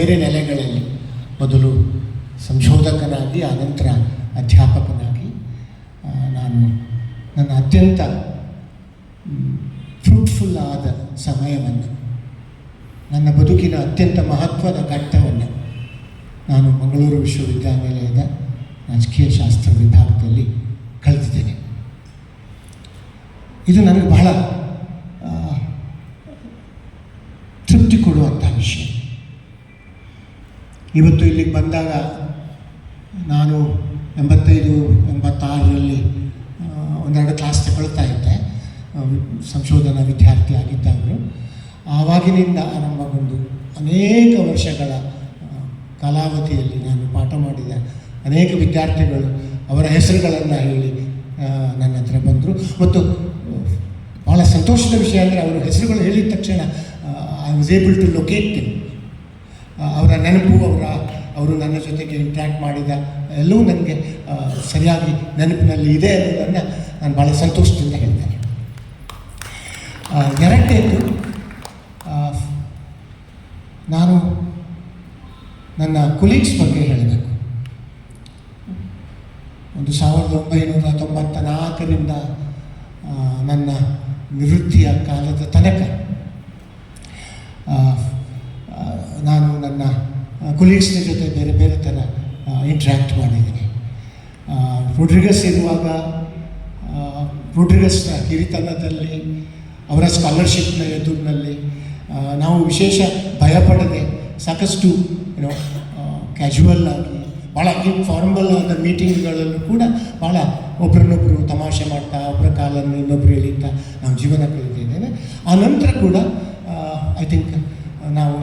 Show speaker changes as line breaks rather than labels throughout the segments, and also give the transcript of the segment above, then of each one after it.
ಬೇರೆ ನೆಲೆಗಳಲ್ಲಿ ಮೊದಲು ಸಂಶೋಧಕನಾಗಿ ಆನಂತರ ಅಧ್ಯಾಪಕನಾಗಿ ನಾನು ನನ್ನ ಅತ್ಯಂತ ಫ್ರೂಟ್ಫುಲ್ ಆದ ಸಮಯವನ್ನು, ನನ್ನ ಬದುಕಿನ ಅತ್ಯಂತ ಮಹತ್ವದ ಘಟ್ಟವನ್ನು ನಾನು ಮಂಗಳೂರು ವಿಶ್ವವಿದ್ಯಾನಿಲಯದ ರಾಜಕೀಯ ಶಾಸ್ತ್ರ ವಿಭಾಗದಲ್ಲಿ ಕಳೆದಿದ್ದೇನೆ ಇದು ನನಗೆ ಬಹಳ ತೃಪ್ತಿ ಕೊಡುವಂಥ ವಿಷಯ. ಇವತ್ತು ಇಲ್ಲಿಗೆ ಬಂದಾಗ ನಾನು ಎಂಬತ್ತೈದು ಎಂಬತ್ತಾರರಲ್ಲಿ ಒಂದೆರಡು ಕ್ಲಾಸ್ ತಗೊಳ್ತಾ ಇದ್ದೆ. ಸಂಶೋಧನಾ ವಿದ್ಯಾರ್ಥಿ ಆಗಿದ್ದವರು. ಆವಾಗಿನಿಂದ ಆರಂಭಗೊಂಡು ಅನೇಕ ವರ್ಷಗಳ ಕಾಲಾವಧಿಯಲ್ಲಿ ನಾನು ಪಾಠ ಮಾಡಿದ. ಅನೇಕ ವಿದ್ಯಾರ್ಥಿಗಳು ಅವರ ಹೆಸರುಗಳನ್ನು ಹೇಳಿ ನನ್ನ ಹತ್ರ ಬಂದರು. ಮತ್ತು ಭಾಳ ಸಂತೋಷದ ವಿಷಯ ಅಂದರೆ ಅವರ ಹೆಸರುಗಳು ಹೇಳಿದ ತಕ್ಷಣ I was able to locate ಆ, ಅವರ ನೆನಪು, ಅವರ, ಅವರು ನನ್ನ ಜೊತೆಗೆ ಇಂಟ್ರ್ಯಾಕ್ಟ್ ಮಾಡಿದ ಎಲ್ಲವೂ ನನಗೆ ಸರಿಯಾಗಿ ನೆನಪಿನಲ್ಲಿ ಇದೆ ಅನ್ನೋದನ್ನು ನಾನು ಭಾಳ ಸಂತೋಷದಿಂದ ಹೇಳ್ತೇನೆ. ಎರಡನೇದು ನಾನು ನನ್ನ ಕುಲೀಗ್ಸ್ ಬಗ್ಗೆ ಹೇಳಬೇಕು. ಒಂದು ಸಾವಿರದ ಒಂಬೈನೂರ ತೊಂಬತ್ತ ನಾಲ್ಕರಿಂದ ನನ್ನ ನಿವೃತ್ತಿಯ ಕಾಲದ ತನಕ ಆ, ಆ, ನಾನು ನನ್ನ ಕುಲೀಗ್ಸ್ನ ಜೊತೆ ಬೇರೆ ಬೇರೆ ಥರ ಇಂಟ್ರ್ಯಾಕ್ಟ್ ಮಾಡಿದ್ದೀನಿ. ರೋಡ್ರಿಗಸ್ ಇರುವಾಗ ರೋಡ್ರಿಗಸ್ನ ಕಿರಿತನದಲ್ಲಿ, ಅವರ ಸ್ಕಾಲರ್ಶಿಪ್ನ ಎದುರಿನಲ್ಲಿ ನಾವು ವಿಶೇಷ ಭಯಪಡದೆ ಸಾಕಷ್ಟು ಏನೋ ಕ್ಯಾಶುವಲ್ ಆಗಿ ಭಾಳ ಇನ್ಫಾರ್ಮಲ್ ಆದ ಮೀಟಿಂಗ್ಗಳಲ್ಲೂ ಕೂಡ ಭಾಳ ಒಬ್ರನ್ನೊಬ್ಬರು ತಮಾಷೆ ಮಾಡ್ತಾ ಒಬ್ಬರ ಕಾಲನ್ನು ಇನ್ನೊಬ್ಬರು ಎಳಿತಾ ನಾವು ಜೀವನ ಕಳೆದಿದ್ದೇವೆ. ಆ ನಂತರ ಕೂಡ ಐ ಥಿಂಕ್ ನಾವು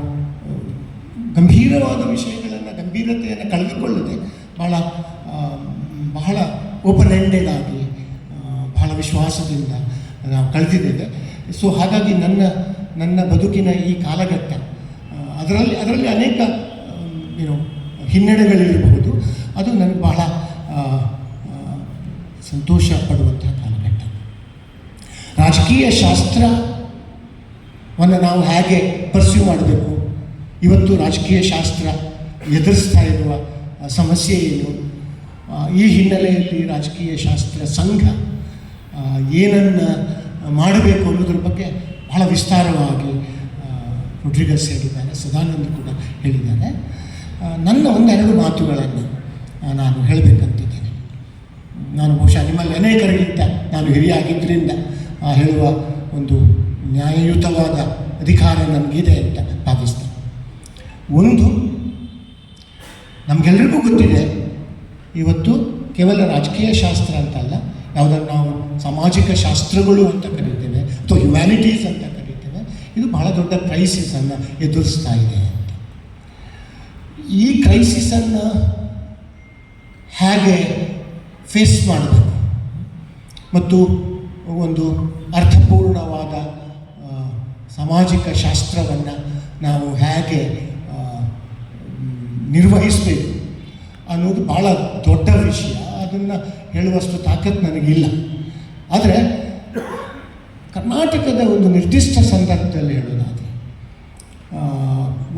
ಗಂಭೀರವಾದ ವಿಷಯಗಳನ್ನು, ಗಂಭೀರತೆಯನ್ನು ಕಳೆದುಕೊಳ್ಳದೆ ಭಾಳ ಬಹಳ ಓಪನ್ ಎಂಡೆಡ್ ಆಗಿ ಬಹಳ ವಿಶ್ವಾಸದಿಂದ ನಾವು ಕಳೆದಿದ್ದೇವೆ. ಸೊ ಹಾಗಾಗಿ ನನ್ನ ನನ್ನ ಬದುಕಿನ ಈ ಕಾಲಘಟ್ಟ ಅದರಲ್ಲಿ ಅದರಲ್ಲಿ ಅನೇಕ ಏನು, ಹಿನ್ನಡೆಗಳಿರಬಹುದು. ಅದು ನನಗೆ ಬಹಳ ಸಂತೋಷ ಪಡುವಂತಹ ಕಾಲಘಟ್ಟ. ರಾಜಕೀಯ ಶಾಸ್ತ್ರವನ್ನು ನಾವು ಹೇಗೆ ಪರ್ಸ್ಯೂ ಮಾಡಬೇಕು? ಇವತ್ತು ರಾಜಕೀಯ ಶಾಸ್ತ್ರ ಎದುರಿಸ್ತಾ ಇರುವ ಸಮಸ್ಯೆ ಏನು? ಈ ಹಿನ್ನೆಲೆಯಲ್ಲಿ ರಾಜಕೀಯ ಶಾಸ್ತ್ರ ಸಂಘ ಏನನ್ನು ಮಾಡಬೇಕು ಅನ್ನೋದ್ರ ಬಗ್ಗೆ ಬಹಳ ವಿಸ್ತಾರವಾಗಿ ರೊಡ್ರಿಗಸ್ ಹೇಳಿದ್ದಾರೆ ಸದಾನಂದ್ ಕೂಡ ಹೇಳಿದ್ದಾರೆ. ನನ್ನ ಒಂದೆರಡು ಮಾತುಗಳನ್ನು ನಾನು ಹೇಳಬೇಕಂತಿದ್ದೇನೆ. ನಾನು ಬಹುಶಃ ನಿಮ್ಮಲ್ಲಿ ಅನೇಕರಿಗಿಂತ, ನಾನು ಹಿರಿಯ ಆಗಿದ್ದರಿಂದ ಹೇಳುವ ಒಂದು ನ್ಯಾಯಯುತವಾದ ಅಧಿಕಾರ ನಮಗಿದೆ ಅಂತ ಭಾವಿಸ್ತೇನೆ ಒಂದು ನಮಗೆಲ್ಲರಿಗೂ ಗೊತ್ತಿದೆ, ಇವತ್ತು ಕೇವಲ ರಾಜಕೀಯ ಶಾಸ್ತ್ರ ಅಂತ ಅಲ್ಲ ಯಾವುದನ್ನು ನಾವು ಸಾಮಾಜಿಕ ಶಾಸ್ತ್ರಗಳು ಅಂತ ಕರೀತೇವೆ, ಅಥವಾ ಹ್ಯುಮ್ಯಾನಿಟೀಸ್ ಅಂತ ಕರೀತೇವೆ, ಇದು ಬಹಳ ದೊಡ್ಡ ಕ್ರೈಸಿಸನ್ನು ಎದುರಿಸ್ತಾ ಇದೆ ಅಂತ. ಈ ಕ್ರೈಸಿಸನ್ನು ಹೇಗೆ ಫೇಸ್ ಮಾಡಬೇಕು? ಮತ್ತು ಒಂದು ಅರ್ಥಪೂರ್ಣವಾದ ಸಾಮಾಜಿಕ ಶಾಸ್ತ್ರವನ್ನು ನಾವು ಹೇಗೆ ನಿರ್ವಹಿಸಬೇಕು ಅನ್ನೋದು ಭಾಳ ದೊಡ್ಡ ವಿಷಯ. ಅದನ್ನು ಹೇಳುವಷ್ಟು ತಾಕತ್ತು ನನಗಿಲ್ಲ. ಆದರೆ ಕರ್ನಾಟಕದ ಒಂದು ನಿರ್ದಿಷ್ಟ ಸಂದರ್ಭದಲ್ಲಿ ಹೇಳೋದಾದರೆ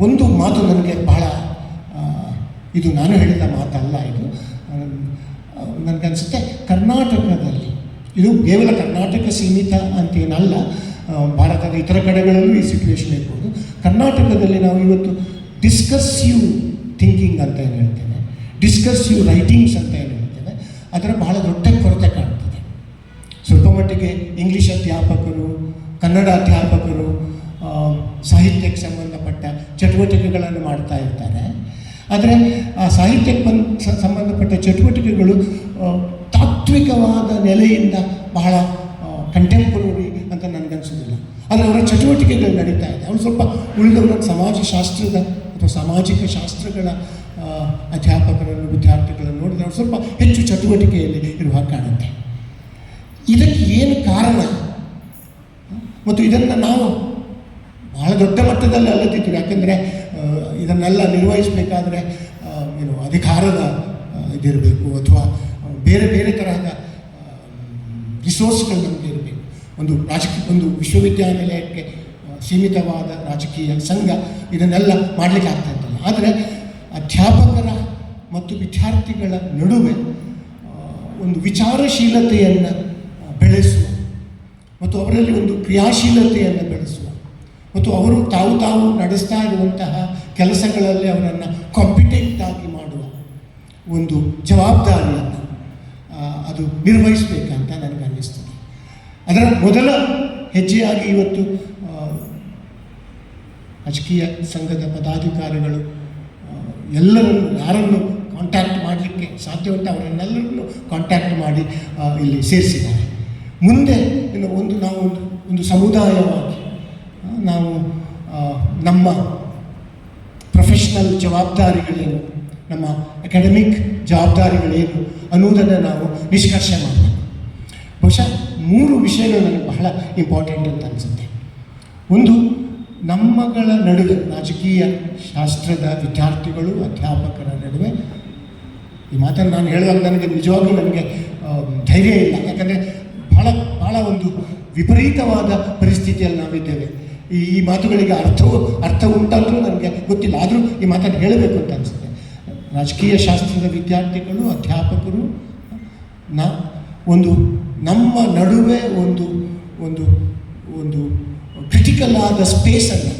ಒಂದು ಮಾತು ನನಗೆ ಬಹಳ ಇದು ನಾನು ಹೇಳಿದ ಮಾತಲ್ಲ ಇದು. ನನಗನ್ಸುತ್ತೆ ಕರ್ನಾಟಕದಲ್ಲಿ, ಇದು ಕೇವಲ ಕರ್ನಾಟಕ ಸೀಮಿತ ಅಂತೇನಲ್ಲ ಭಾರತದ ಇತರ ಕಡೆಗಳಲ್ಲೂ ಈ ಸಿಚುವೇಶನ್ ಇರ್ಬೋದು. ಕರ್ನಾಟಕದಲ್ಲಿ ನಾವು ಇವತ್ತು ಡಿಸ್ಕಸ್ಸಿವ್ ಥಿಂಕಿಂಗ್ ಅಂತ ಏನು ಹೇಳ್ತೇನೆ? ಡಿಸ್ಕಸ್ ಯು ರೈಟಿಂಗ್ಸ್ ಅಂತ ಏನು ಹೇಳ್ತೇನೆ? ಅದರ ಬಹಳ ದೊಡ್ಡ ಕೊರತೆ ಕಾಣ್ತದೆ. ಸ್ವಲ್ಪ ಮಟ್ಟಿಗೆ ಇಂಗ್ಲೀಷ್ ಅಧ್ಯಾಪಕರು, ಕನ್ನಡ ಅಧ್ಯಾಪಕರು ಸಾಹಿತ್ಯಕ್ಕೆ ಸಂಬಂಧಪಟ್ಟ ಚಟುವಟಿಕೆಗಳನ್ನು ಮಾಡ್ತಾ ಇರ್ತಾರೆ. ಆದರೆ ಆ ಸಾಹಿತ್ಯಕ್ಕೆ ಸಂಬಂಧಪಟ್ಟ ಚಟುವಟಿಕೆಗಳು ತಾತ್ವಿಕವಾದ ನೆಲೆಯಿಂದ ಬಹಳ ಕಂಟೆಂಪರರಿ ಅಂತ ನನಗನ್ಸೋದಿಲ್ಲ. ಆದರೆ ಅವರ ಚಟುವಟಿಕೆಗಳು ನಡೀತಾ ಇದೆ. ಅವರು ಸ್ವಲ್ಪ ಉಳಿದವರ ಸಮಾಜಶಾಸ್ತ್ರದ ಅಥವಾ ಸಾಮಾಜಿಕ ಶಾಸ್ತ್ರಗಳ ಅಧ್ಯಾಪಕರನ್ನು, ವಿದ್ಯಾರ್ಥಿಗಳನ್ನು ನೋಡಿದ್ರೆ ಅವ್ರು ಸ್ವಲ್ಪ ಹೆಚ್ಚು ಚಟುವಟಿಕೆಯಲ್ಲಿ ಇರುವ ಕಾಣುತ್ತೆ. ಇದಕ್ಕೆ ಏನು ಕಾರಣ? ಮತ್ತು ಇದನ್ನು ನಾವು ಬಹಳ ದೊಡ್ಡ ಮಟ್ಟದಲ್ಲಿ ಅಲ್ಲದಿದ್ದೀವಿ ಯಾಕೆಂದರೆ ಇದನ್ನೆಲ್ಲ ನಿರ್ವಹಿಸಬೇಕಾದ್ರೆ ಏನು ಅಧಿಕಾರದ ಇದಿರಬೇಕು ಅಥವಾ ಬೇರೆ ಬೇರೆ ತರಹದ ರಿಸೋರ್ಸ್ಗಳು ನಮಗೆ ಇರಬೇಕು. ಒಂದು ರಾಜಕೀಯ, ಒಂದು ವಿಶ್ವವಿದ್ಯಾನಿಲಯಕ್ಕೆ ಸೀಮಿತವಾದ ರಾಜಕೀಯ ಸಂಘ ಇದನ್ನೆಲ್ಲ ಮಾಡಲಿಕ್ಕೆ ಆಗ್ತಾ ಇದ್ದಲ್ಲ. ಆದರೆ ಅಧ್ಯಾಪಕರ ಮತ್ತು ವಿದ್ಯಾರ್ಥಿಗಳ ನಡುವೆ ಒಂದು ವಿಚಾರಶೀಲತೆಯನ್ನು ಬೆಳೆಸುವ ಮತ್ತು ಅವರಲ್ಲಿ ಒಂದು ಕ್ರಿಯಾಶೀಲತೆಯನ್ನು ಬೆಳೆಸುವ ಮತ್ತು ಅವರು ತಾವು ತಾವು ನಡೆಸ್ತಾ ಇರುವಂತಹ ಕೆಲಸಗಳಲ್ಲಿ ಅವರನ್ನು ಕಾಂಪಿಟೆಂಟ್ ಆಗಿ ಮಾಡುವ ಒಂದು ಜವಾಬ್ದಾರಿಯನ್ನು ಅದು ನಿರ್ವಹಿಸಬೇಕಂತ ನನಗೆ ಅನ್ನಿಸ್ತದೆ. ಅದರ ಮೊದಲ ಹೆಜ್ಜೆಯಾಗಿ ಇವತ್ತು ರಾಜಕೀಯ ಸಂಘದ ಪದಾಧಿಕಾರಿಗಳು ಎಲ್ಲರನ್ನು, ಯಾರನ್ನು ಕಾಂಟ್ಯಾಕ್ಟ್ ಮಾಡಲಿಕ್ಕೆ ಸಾಧ್ಯ ಉಂಟು ಅವರನ್ನೆಲ್ಲರನ್ನು ಕಾಂಟ್ಯಾಕ್ಟ್ ಮಾಡಿ ಇಲ್ಲಿ ಸೇರಿಸಿದ್ದಾರೆ. ಮುಂದೆ ಇನ್ನು ಒಂದು ನಾವು ಒಂದು ಒಂದು ಸಮುದಾಯವಾಗಿ ನಾವು ನಮ್ಮ ಪ್ರೊಫೆಷ್ನಲ್ ಜವಾಬ್ದಾರಿಗಳೇನು, ನಮ್ಮ ಅಕಾಡೆಮಿಕ್ ಜವಾಬ್ದಾರಿಗಳೇನು ಅನ್ನೋದನ್ನು ನಾವು ನಿಷ್ಕರ್ಷೆ ಮಾಡಬೇಕು. ಬಹುಶಃ ಮೂರು ವಿಷಯಗಳು ನನಗೆ ಬಹಳ ಇಂಪಾರ್ಟೆಂಟ್ ಅಂತ ಅನಿಸುತ್ತೆ. ಒಂದು ನಮ್ಮಗಳ ನಡುವೆ ರಾಜಕೀಯ ಶಾಸ್ತ್ರದ ವಿದ್ಯಾರ್ಥಿಗಳು, ಅಧ್ಯಾಪಕರ ನಡುವೆ ಈ ಮಾತನ್ನು ನಾನು ಹೇಳುವಾಗ ನನಗೆ ನಿಜವಾಗ್ಲೂ ನನಗೆ ಧೈರ್ಯ ಇಲ್ಲ. ಯಾಕಂದರೆ ಭಾಳ ಭಾಳ ಒಂದು ವಿಪರೀತವಾದ ಪರಿಸ್ಥಿತಿಯಲ್ಲಿ ನಾವಿದ್ದೇವೆ. ಈ ಈ ಮಾತುಗಳಿಗೆ ಅರ್ಥವು, ಅರ್ಥ ಉಂಟಾದರೂ ನನಗೆ ಗೊತ್ತಿಲ್ಲ. ಆದರೂ ಈ ಮಾತನ್ನು ಹೇಳಬೇಕು ಅಂತ ಅನಿಸುತ್ತೆ. ರಾಜಕೀಯ ಶಾಸ್ತ್ರದ ವಿದ್ಯಾರ್ಥಿಗಳು, ಅಧ್ಯಾಪಕರು, ನಾ, ಒಂದು ನಮ್ಮ ನಡುವೆ ಒಂದು ಒಂದು ಒಂದು ಕ್ರಿಟಿಕಲ್ ಆದ ಸ್ಪೇಸನ್ನು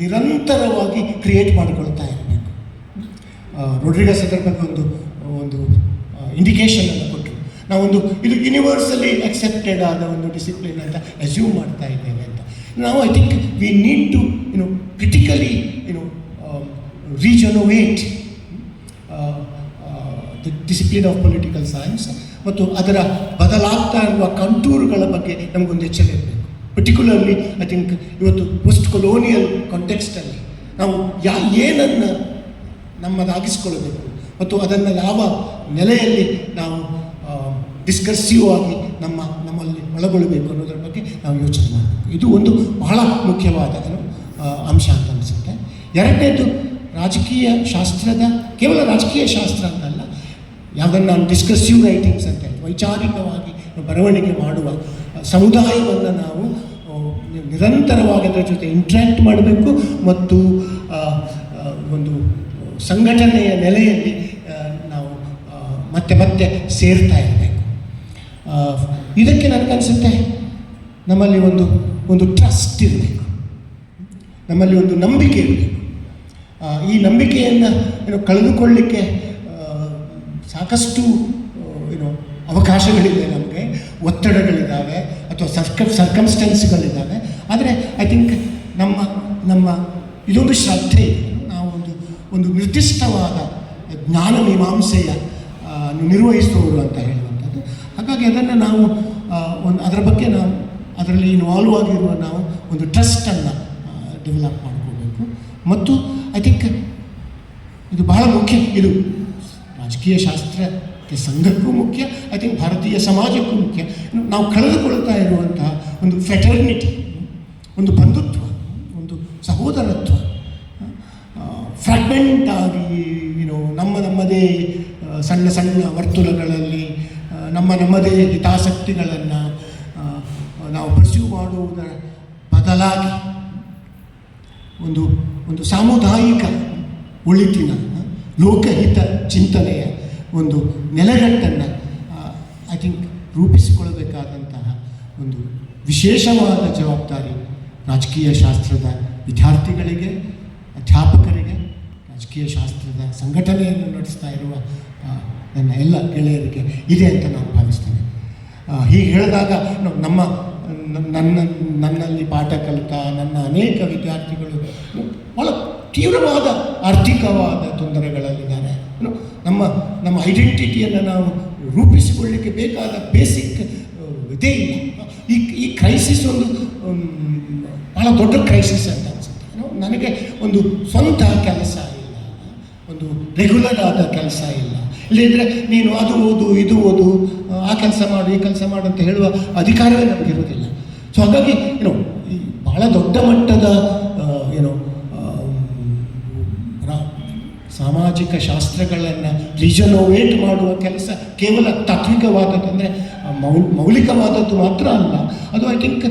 ನಿರಂತರವಾಗಿ ಕ್ರಿಯೇಟ್ ಮಾಡಿಕೊಳ್ತಾ ಇರಬೇಕು. ರೊಡ್ರಿಗಸ್ ಸಂದರ್ಭದ ಒಂದು ಒಂದು ಇಂಡಿಕೇಶನ್ ಅನ್ನು ಕೊಟ್ಟರು. ನಾವೊಂದು, ಇದು ಯೂನಿವರ್ಸಲಿ ಅಕ್ಸೆಪ್ಟೆಡ್ ಆದ ಒಂದು ಡಿಸಿಪ್ಲಿನ್ ಅಂತ ಅಸ್ಯೂಮ್ ಮಾಡ್ತಾ ಇದ್ದೇವೆ ಅಂತ. ನಾವು I think we need to you know critically you know rejuvenate the discipline of political science ಮತ್ತು ಅದರ ಬದಲಾಗ್ತಾ ಇರುವ ಕಂಟೂರುಗಳ ಬಗ್ಗೆ ನಮಗೊಂದು ಎಚ್ಚರ ಇರಬೇಕು. ಪರ್ಟಿಕ್ಯುಲರ್ಲಿ ಐ ಥಿಂಕ್ ಇವತ್ತು ಪೋಸ್ಟ್ ಕೊಲೋನಿಯಲ್ ಕಾಂಟೆಕ್ಸ್ಟಲ್ಲಿ ನಾವು ಯಾ, ಏನನ್ನು ನಮ್ಮದಾಗಿಸ್ಕೊಳ್ಬೇಕು ಮತ್ತು ಅದನ್ನು ಯಾವ ನೆಲೆಯಲ್ಲಿ ನಾವು ಡಿಸ್ಕರ್ಸಿವ್ ಆಗಿ ನಮ್ಮ, ನಮ್ಮಲ್ಲಿ ಒಳಗೊಳ್ಳಬೇಕು ಅನ್ನೋದ್ರ ಬಗ್ಗೆ ನಾವು ಯೋಚನೆ ಮಾಡಬೇಕು. ಇದು ಒಂದು ಬಹಳ ಮುಖ್ಯವಾದ ಅಂಶ ಅಂತ ಅನಿಸುತ್ತೆ. ಎರಡನೇದು ರಾಜಕೀಯ ಶಾಸ್ತ್ರದ, ಕೇವಲ ರಾಜಕೀಯ ಶಾಸ್ತ್ರ ಅಂತಲ್ಲ, ಯಾವುದನ್ನು ನಾನು ಡಿಸ್ಕರ್ಸಿವ್ ರೈಟಿಂಗ್ಸ್ ಅಂತ ವೈಚಾರಿಕವಾಗಿ ಬರವಣಿಗೆ ಮಾಡುವ ಸಮುದಾಯವನ್ನು ನಾವು ನಿರಂತರವಾಗಿ ಅದರ ಜೊತೆ ಇಂಟ್ರ್ಯಾಕ್ಟ್ ಮಾಡಬೇಕು ಮತ್ತು ಒಂದು ಸಂಘಟನೆಯ ನೆಲೆಯಲ್ಲಿ ನಾವು ಮತ್ತೆ ಮತ್ತೆ ಸೇರ್ತಾ ಇರಬೇಕು. ಇದಕ್ಕೆ ನನಗನ್ಸುತ್ತೆ ನಮ್ಮಲ್ಲಿ ಒಂದು ಒಂದು ಟ್ರಸ್ಟ್ ಇರಬೇಕು. ನಮ್ಮಲ್ಲಿ ಒಂದು ನಂಬಿಕೆ ಇರಬೇಕು. ಈ ನಂಬಿಕೆಯನ್ನು, ಏನು, ಕಳೆದುಕೊಳ್ಳಿಕ್ಕೆ ಸಾಕಷ್ಟು ಏನು ಅವಕಾಶಗಳಿವೆ ನಮಗೆ. ಒತ್ತಡಗಳಿದ್ದಾವೆ ಅಥವಾ ಸರ್ಕ ಸರ್ಕಮ್ಸ್ಟೆನ್ಸ್ಗಳಿದ್ದಾವೆ ಆದರೆ ಐ ಥಿಂಕ್ ನಮ್ಮ ನಮ್ಮ ಇದೊಂದು ಶ್ರದ್ಧೆ, ನಾವು ಒಂದು ಒಂದು ನಿರ್ದಿಷ್ಟವಾದ ಜ್ಞಾನ ಮೀಮಾಂಸೆಯ ನಿರ್ವಹಿಸುವವರು ಅಂತ ಹೇಳುವಂಥದ್ದು. ಹಾಗಾಗಿ ಅದನ್ನು ನಾವು ಒಂದು, ಅದರ ಬಗ್ಗೆ ನಾವು, ಅದರಲ್ಲಿ ಇನ್ವಾಲ್ವ್ ಆಗಿರುವ ನಾವು ಒಂದು ಟ್ರಸ್ಟನ್ನು ಡೆವಲಪ್ ಮಾಡ್ಕೋಬೇಕು. ಮತ್ತು ಐ ಥಿಂಕ್ ಇದು ಬಹಳ ಮುಖ್ಯ. ಇದು ರಾಜಕೀಯ ಶಾಸ್ತ್ರಕ್ಕೆ ಸಂಘಕ್ಕೂ ಮುಖ್ಯ ಐ ಥಿಂಕ್ ಭಾರತೀಯ ಸಮಾಜಕ್ಕೂ ಮುಖ್ಯ. ನಾವು ಕಳೆದುಕೊಳ್ತಾ ಇರುವಂತಹ ಒಂದು ಫೆಟರ್ನಿಟಿ ಒಂದು ಬಂಧುತ್ವ, ಒಂದು ಸಹೋದರತ್ವ ಫ್ರಾಗ್ಮೆಂಟ್ ಆಗಿ ಏನು ನಮ್ಮ ನಮ್ಮದೇ ಸಣ್ಣ ಸಣ್ಣ ವರ್ತುಲಗಳಲ್ಲಿ ನಮ್ಮ ನಮ್ಮದೇ ಹಿತಾಸಕ್ತಿಗಳನ್ನು ನಾವು ಪರ್ಸ್ಯೂ ಮಾಡುವುದರ ಬದಲಾಗಿ ಒಂದು ಒಂದು ಸಾಮುದಾಯಿಕ ಒಳಿತಿನ ಲೋಕಹಿತ ಚಿಂತನೆಯ ಒಂದು ನೆಲೆಗಟ್ಟನ್ನು ಐ ಥಿಂಕ್ ರೂಪಿಸಿಕೊಳ್ಳಬೇಕಾದಂತಹ ಒಂದು ವಿಶೇಷವಾದ ಜವಾಬ್ದಾರಿ ರಾಜಕೀಯ ಶಾಸ್ತ್ರದ ವಿದ್ಯಾರ್ಥಿಗಳಿಗೆ, ಅಧ್ಯಾಪಕರಿಗೆ, ರಾಜಕೀಯ ಶಾಸ್ತ್ರದ ಸಂಘಟನೆಯನ್ನು ನಡೆಸ್ತಾ ಇರುವ ನನ್ನ ಎಲ್ಲ ಗೆಳೆಯರಿಗೆ ಇದೆ ಅಂತ ನಾನು ಭಾವಿಸ್ತೇನೆ. ಹೀಗೆ ಹೇಳಿದಾಗ ನಮ್ಮ, ನನ್ನ, ನನ್ನಲ್ಲಿ ಪಾಠ ಕಲಿತ ನನ್ನ ಅನೇಕ ವಿದ್ಯಾರ್ಥಿಗಳು ಭಾಳ ತೀವ್ರವಾದ ಆರ್ಥಿಕವಾದ ತೊಂದರೆಗಳಲ್ಲಿದ್ದಾರೆ. ನಮ್ಮ ನಮ್ಮ ಐಡೆಂಟಿಟಿಯನ್ನು ನಾವು ರೂಪಿಸಿಕೊಳ್ಳಿಕ್ಕೆ ಬೇಕಾದ ಬೇಸಿಕ್ ಇದೇ ಇಲ್ಲ. ಈ ಈ ಕ್ರೈಸಿಸ್ ಒಂದು ಭಾಳ ದೊಡ್ಡ ಕ್ರೈಸಿಸ್ ಅಂತ ಅನಿಸುತ್ತೆ. ನನಗೆ ಒಂದು ಸ್ವಂತ ಕೆಲಸ ಇಲ್ಲ, ಒಂದು ರೆಗ್ಯುಲರ್ ಆದ ಕೆಲಸ ಇಲ್ಲ. ಇಲ್ಲದಿದ್ದರೆ ನೀನು ಅದು ಓದು, ಇದು ಓದು, ಆ ಕೆಲಸ ಮಾಡು, ಈ ಕೆಲಸ ಮಾಡು ಅಂತ ಹೇಳುವ ಅಧಿಕಾರವೇ ನಮಗಿರೋದಿಲ್ಲ ಸೊ ಹಾಗಾಗಿ, ಏನು ಬಹಳ ದೊಡ್ಡ ಮಟ್ಟದ ಸಾಮಾಜಿಕ ಶಾಸ್ತ್ರಗಳನ್ನು ರಿಜನೋವೇಟ್ ಮಾಡುವ ಕೆಲಸ ಕೇವಲ ತಾತ್ವಿಕವಾದದ್ದು ಮೌ ಮೌಲಿಕವಾದದ್ದು ಮಾತ್ರ ಅಲ್ಲ. ಅದು ಐ ಥಿಂಕ್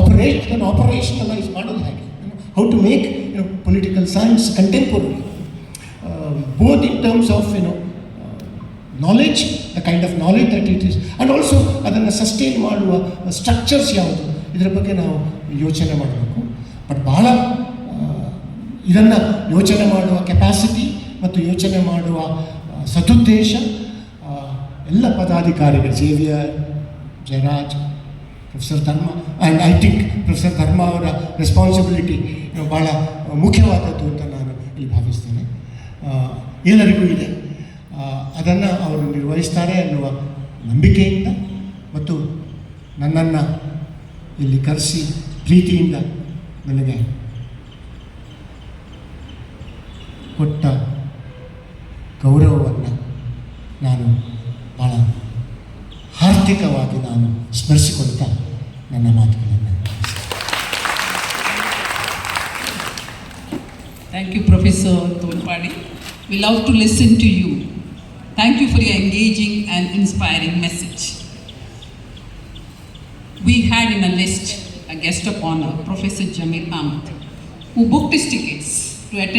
ಆಪರೇಷನ್ ಆಪರೇಷನಲೈಸ್ ಮಾಡೋದು ಹೇಗೆ. How to make political science contemporary both in terms of you know knowledge the kind of knowledge that it is and also ಅದನ್ನು ಸಸ್ಟೈನ್ ಮಾಡುವ ಸ್ಟ್ರಕ್ಚರ್ಸ್ ಯಾವುದು. ಇದರ ಬಗ್ಗೆ ನಾವು ಯೋಚನೆ ಮಾಡಬೇಕು. ಬಟ್ ಬಹಳ ಇದನ್ನು ಯೋಚನೆ ಮಾಡುವ ಕೆಪಾಸಿಟಿ ಮತ್ತು ಯೋಚನೆ ಮಾಡುವ ಸದುದ್ದೇಶ ಎಲ್ಲ ಪದಾಧಿಕಾರಿಗಳು Xavier Jayaraj professor Dharma and I think professor Dharma ಅವರ ರೆಸ್ಪಾನ್ಸಿಬಿಲಿಟಿ ಭಾಳ ಮುಖ್ಯವಾದದ್ದು ಅಂತ ನಾನು ಇಲ್ಲಿ ಭಾವಿಸ್ತೇನೆ. ಎಲ್ಲರಿಗೂ ಇದೆ. ಅದನ್ನು ಅವರು ನಿರ್ವಹಿಸ್ತಾರೆ ಅನ್ನುವ ನಂಬಿಕೆಯಿಂದ ಮತ್ತು ನನ್ನನ್ನು ಇಲ್ಲಿ ಕರೆಸಿ ಪ್ರೀತಿಯಿಂದ ನನಗೆ ಕೊಟ್ಟ ಗೌರವವನ್ನು ನಾನು ಭಾಳ ಹಾರ್ದಿಕವಾಗಿ ನಾನು ಸ್ಮರಿಸಿಕೊಳ್ತಾ ನನ್ನ ಮಾತುಗಳನ್ನು
Thank you, Professor Tolpadi. We love to listen to you. Thank you for your engaging and inspiring message. We had in a list a guest of honor, Professor Jamil Ahmed, who booked his tickets to attend.